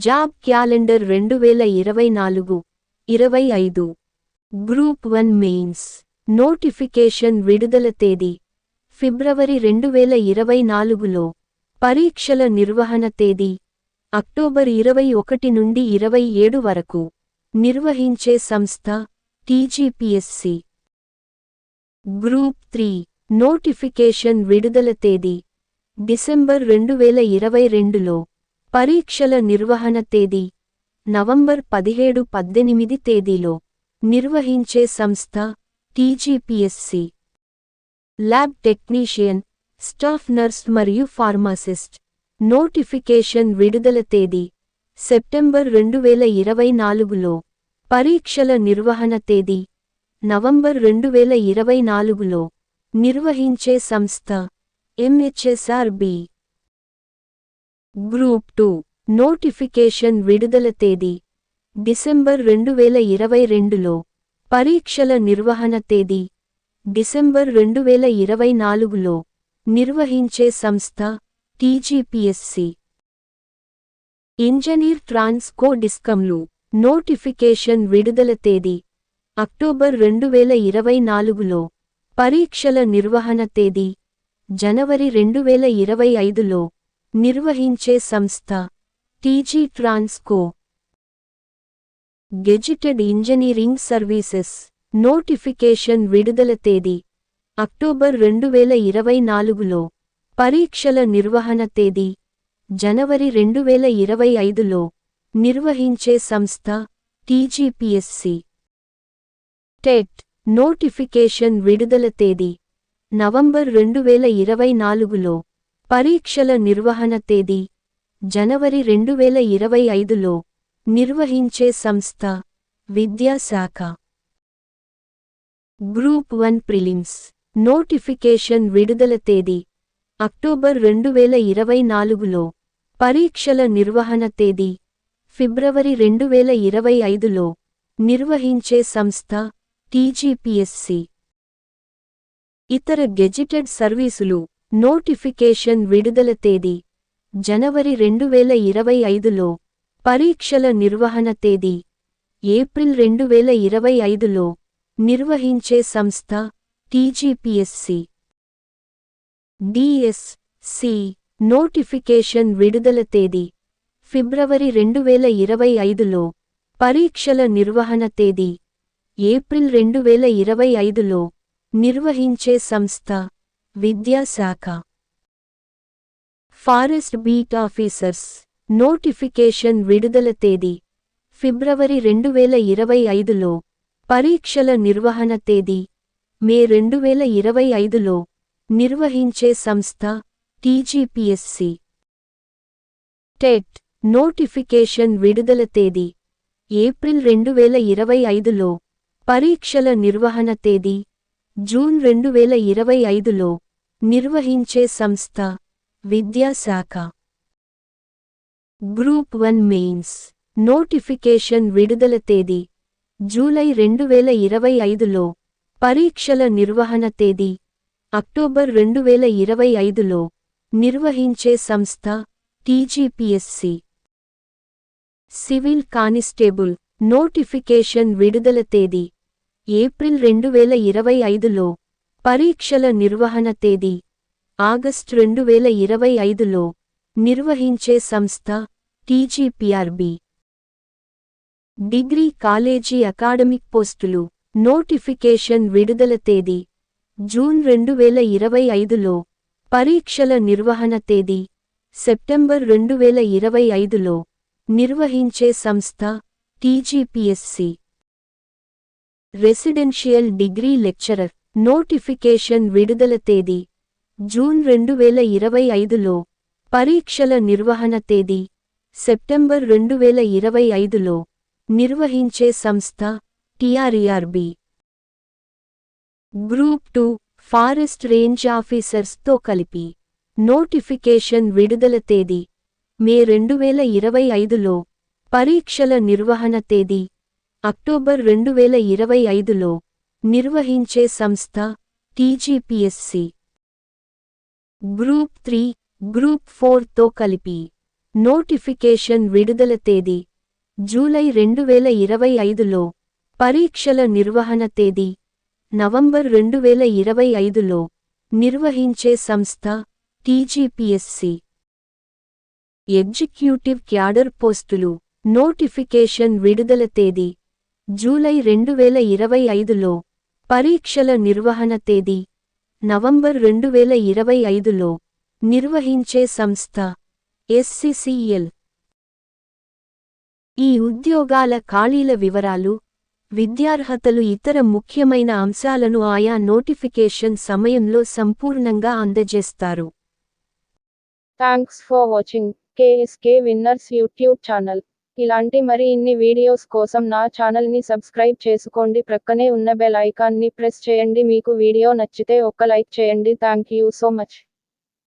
Job calendar రెండు వేల ఇరవై నాలుగు ఇరవై ఐదు. Group one mains. నోటిఫికేషన్ విడుదల తేదీ. ఫిబ్రవరి రెండు వేల ఇరవై నాలుగులో. పరీక్షల నిర్వహణ తేదీ. అక్టోబర్ ఇరవై ఒకటి నుండి ఇరవై ఏడు వరకు. నిర్వహించే సంస్థ టీజీపీఎస్సి. Group three. నోటిఫికేషన్ విడుదల తేదీ. డిసెంబర్ రెండు వేల ఇరవై రెండులో. పరీక్షల నిర్వహణ తేదీ నవంబర్ పదిహేడు పద్దెనిమిది తేదీలో నిర్వహించే సంస్థ TGPSC. Lab technician staff nurse మరియు ఫార్మాసిస్ట్. నోటిఫికేషన్ విడుదల తేదీ సెప్టెంబర్ రెండు వేల ఇరవై నాలుగులో. పరీక్షల నిర్వహణ తేదీ నవంబర్ రెండు వేల ఇరవై నాలుగులో నిర్వహించే సంస్థ ఎంహెచ్ఎస్ఆర్బి. గ్రూప్ టూ నోటిఫికేషన్ విడుదల తేదీ డిసెంబర్ రెండు వేల ఇరవై రెండులో పరీక్షల నిర్వహణ తేదీ డిసెంబర్ రెండు వేల ఇరవై నాలుగులో నిర్వహించే సంస్థ టీజీపీఎస్సి. ఇంజనీర్ ట్రాన్స్కో డిస్కంలు నోటిఫికేషన్ విడుదల తేదీ అక్టోబర్ రెండు వేల ఇరవై నాలుగులో పరీక్షల నిర్వహణ తేదీ జనవరి రెండు వేల ఇరవై ఐదులో నిర్వహించే సంస్థ TG Transco. Gazetted engineering services notification విడుదల తేదీ అక్టోబర్ రెండు వేల ఇరవై నాలుగులో. పరీక్షల నిర్వహణ తేదీ జనవరి రెండు వేల ఇరవై ఐదులో. నిర్వహించే సంస్థ టీజీపీఎస్సి. టెట్ నోటిఫికేషన్ విడుదల తేదీ నవంబర్ రెండు వేల ఇరవై నాలుగులో. పరీక్షల నిర్వహణ తేదీ జనవరి రెండు వేల ఇరవై ఐదులో నిర్వహించే సంస్థ విద్యాశాఖ. గ్రూప్ వన్ ప్రిలిమ్స్ నోటిఫికేషన్ విడుదల తేదీ అక్టోబర్ రెండు వేల ఇరవై నాలుగులో పరీక్షల నిర్వహణ తేదీ ఫిబ్రవరి రెండు వేల ఇరవై ఐదులో నిర్వహించే సంస్థ టీజీపీఎస్సి. ఇతర గెజిటెడ్ సర్వీసులు నోటిఫికేషన్ విడుదల తేదీ జనవరి రెండు వేల ఇరవై ఐదులో పరీక్షల నిర్వహణ తేదీ ఏప్రిల్ రెండు వేల ఇరవై ఐదులో నిర్వహించే సంస్థ టీజీపీఎస్సి. డిఎస్సి నోటిఫికేషన్ విడుదల తేదీ ఫిబ్రవరి రెండు వేల ఇరవై ఐదులో పరీక్షల నిర్వహణ తేదీ ఏప్రిల్ రెండు వేల ఇరవై ఐదులో నిర్వహించే సంస్థ. విద్యాశాఖ. ఫారెస్ట్ బీట్ ఆఫీసర్స్ నోటిఫికేషన్ విడుదల తేదీ ఫిబ్రవరి రెండు వేల ఇరవై ఐదులో పరీక్షల నిర్వహణ తేదీ మే రెండు వేల ఇరవై ఐదులో నిర్వహించే సంస్థ టీజీపీఎస్సి. టెట్ నోటిఫికేషన్ విడుదల తేదీ ఏప్రిల్ రెండు వేల ఇరవై ఐదులో పరీక్షల నిర్వహణ తేదీ జూన్ రెండు వేల ఇరవై ఐదులో నిర్వహించే సంస్థ విద్యాశాఖ. గ్రూప్ వన్ మెయిన్స్ నోటిఫికేషన్ విడుదల తేదీ జూలై రెండు వేల ఇరవై ఐదులో పరీక్షల నిర్వహణ తేదీ అక్టోబర్ రెండు వేల ఇరవై ఐదులో నిర్వహించే సంస్థ టీజీపీఎస్సి. సివిల్ కానిస్టేబుల్ నోటిఫికేషన్ విడుదల తేదీ ఏప్రిల్ రెండు వేల ఇరవై ఐదులో పరీక్షల నిర్వహణ తేదీ. ఆగస్ట్ రెండు వేల ఇరవై ఐదులో నిర్వహించే సంస్థ టీజీపీఆర్బీ. డిగ్రీ కాలేజీ అకాడమిక్ పోస్టులు నోటిఫికేషన్ విడుదల తేదీ. జూన్ రెండు వేల ఇరవై ఐదులో పరీక్షల నిర్వహణ తేదీ. సెప్టెంబర్ రెండు వేల ఇరవై ఐదులో నిర్వహించే సంస్థ TGPSC. Residential degree lecturer notification విడుదల తేదీ జూన్ రెండు వేల ఇరవై ఐదులో పరీక్షల నిర్వహణ తేదీ సెప్టెంబర్ రెండు వేల ఇరవై ఐదులో నిర్వహించే సంస్థ TREIRB. Group two forest range ఆఫీసర్స్తో కలిపి నోటిఫికేషన్ విడుదల తేదీ మే రెండు వేల ఇరవై ఐదులో పరీక్షల నిర్వహణ తేదీ అక్టోబర్ రెండు వేల ఇరవై ఐదులో నిర్వహించే సంస్థ టీజీపీఎస్సి. గ్రూప్ త్రీ గ్రూప్ ఫోర్తో కలిపి నోటిఫికేషన్ విడుదల తేదీ జూలై రెండు వేల ఇరవై ఐదులో పరీక్షల నిర్వహణ తేదీ నవంబర్ రెండు వేల ఇరవై ఐదులో నిర్వహించే సంస్థ టీజీపీఎస్సీ. ఎగ్జిక్యూటివ్ క్యాడర్ పోస్టులు నోటిఫికేషన్ విడుదల తేదీ జూలై రెండు వేల ఇరవై ఐదులో పరీక్షల నిర్వహణ తేదీ నవంబర్ రెండు వేల ఇరవై ఐదులో నిర్వహించే సంస్థ ఎస్సిసిఎల్. ఈ ఉద్యోగాల ఖాళీల వివరాలు విద్యార్హతలు ఇతర ముఖ్యమైన అంశాలను ఆయా నోటిఫికేషన్ సమయంలో సంపూర్ణంగా అందజేస్తారు. Thanks for watching KSK winners YouTube channel ఇలాంటి మరి ఇన్ని వీడియోస్ కోసం నా ఛానల్ని సబ్స్క్రైబ్ చేసుకోండి. ప్రక్కనే ఉన్న బెల్ ఐకాన్ని ప్రెస్ చేయండి. మీకు వీడియో నచ్చితే ఒక్క లైక్ చేయండి. Thank you so much.